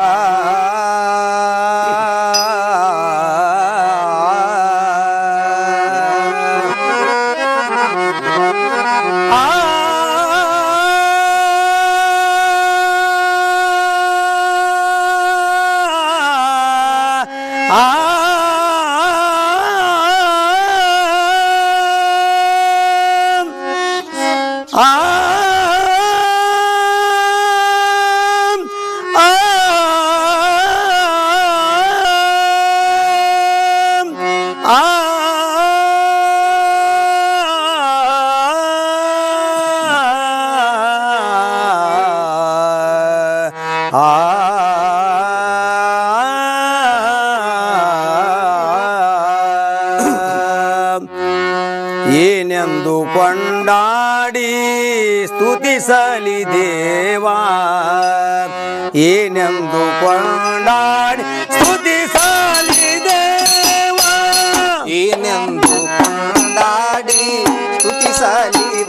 Ah. ಎಂದು ಕೊಂಡಾಡಿ ಸ್ತುತಿಸಲಿ ದೇವಾ. ಏನೆಂದು ಕೊಂಡಾಡಿ ಸ್ತುತಿಸಲಿ ದೇವಾ. ಏನೆಂದು ಕೊಂಡಾಡಿ ಸ್ತುತಿಸಲಿ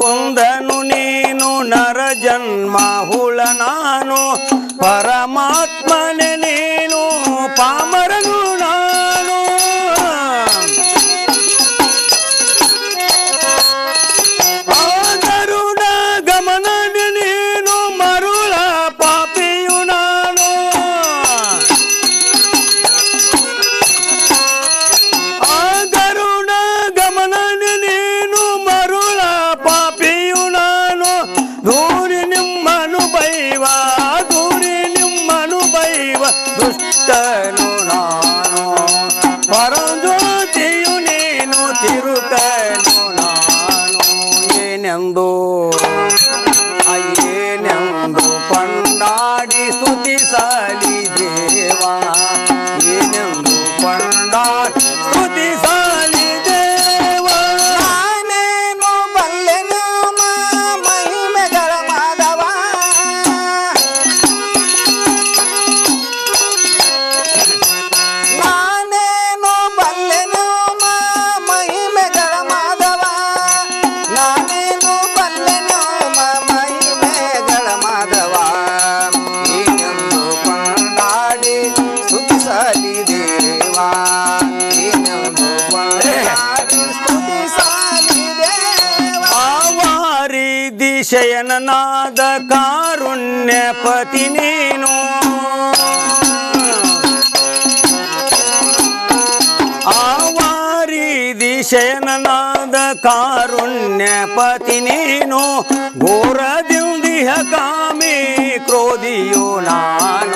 ಕೊಂದನು ನೀನು ನರ ಜನ್ಮ ಹುಳ ನಾನು ಪರಮಾ ನೆಂದು ಶಯನನಾದ ಕಾರುಣ್ಯ ಪತಿ ನೀನು. ಆವಾರಿ ದಿಶಯನಾದ ಕಾರುಣ್ಯ ಪತಿ ನೀನು. ಘೋರ ದಿಂದಿಹ ಕಾಮಿ ಕ್ರೋಧಿಯೋ ನಾನು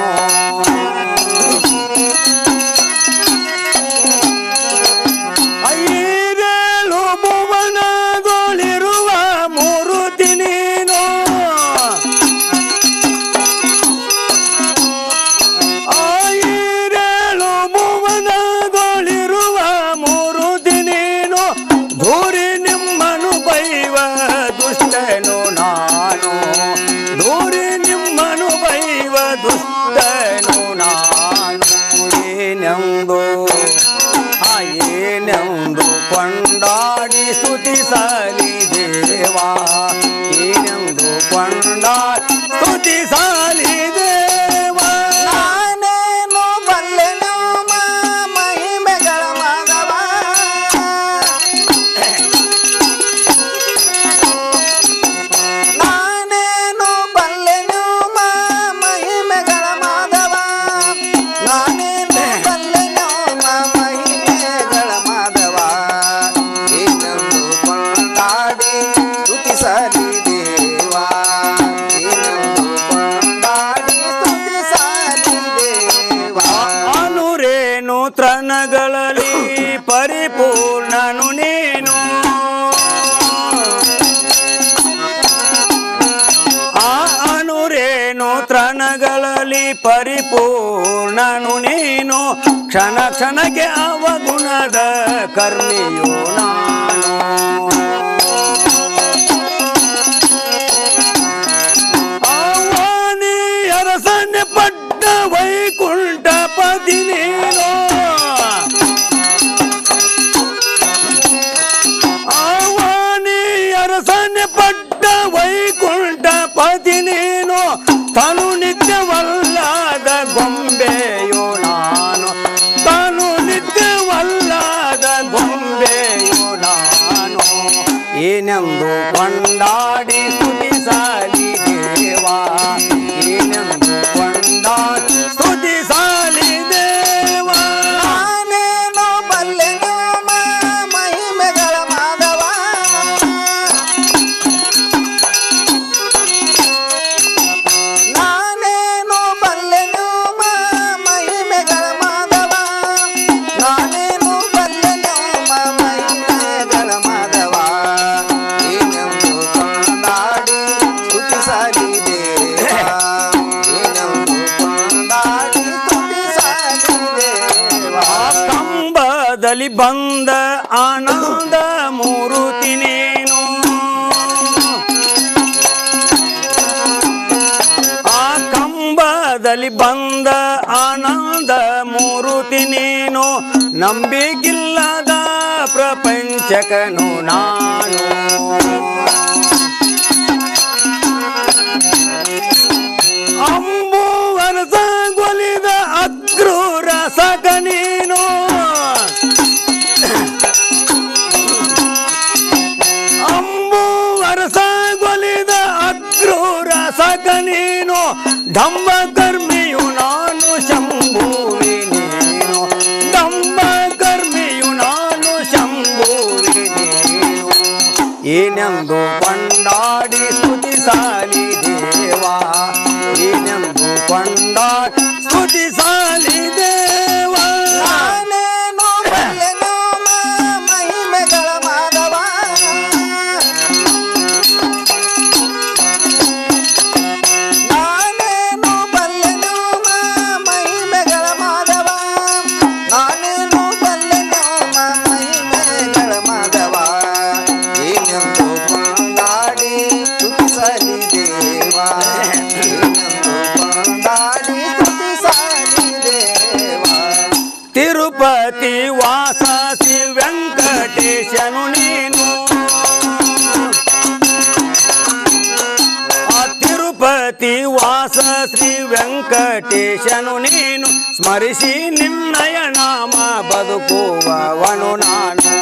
sai. ಪರಿಪೂರ್ಣನು ನೀನು. ಪರಿಪೂರ್ಣನು ನೀನು. ಕ್ಷಣ ಕ್ಷಣಕ್ಕೆ ಅವಗುಣದ ಕರ್ಮಿಯೋ ನಾ ಮನದಲ್ಲಿ ಬಂದ ಆನಂದ ಮೂರುತಿನೇನು ಆ ಕಂಬದಲ್ಲಿ ಬಂದ ಆನಂದ ಮೂರುತಿನೇನು ನಂಬಿಕಿಲ್ಲದ ಪ್ರಪಂಚಕನು ನಾನು. ಧಮ್ಮ గతి వాససి వెంకటేశను నేను. తిరుపతి వాస శ్రీ వెంకటేశను నేను. స్మరిసి నిన్నయ నామ బతుకువను నాను.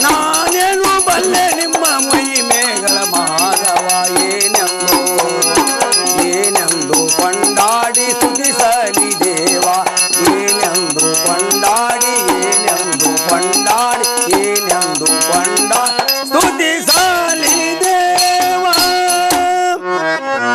Não!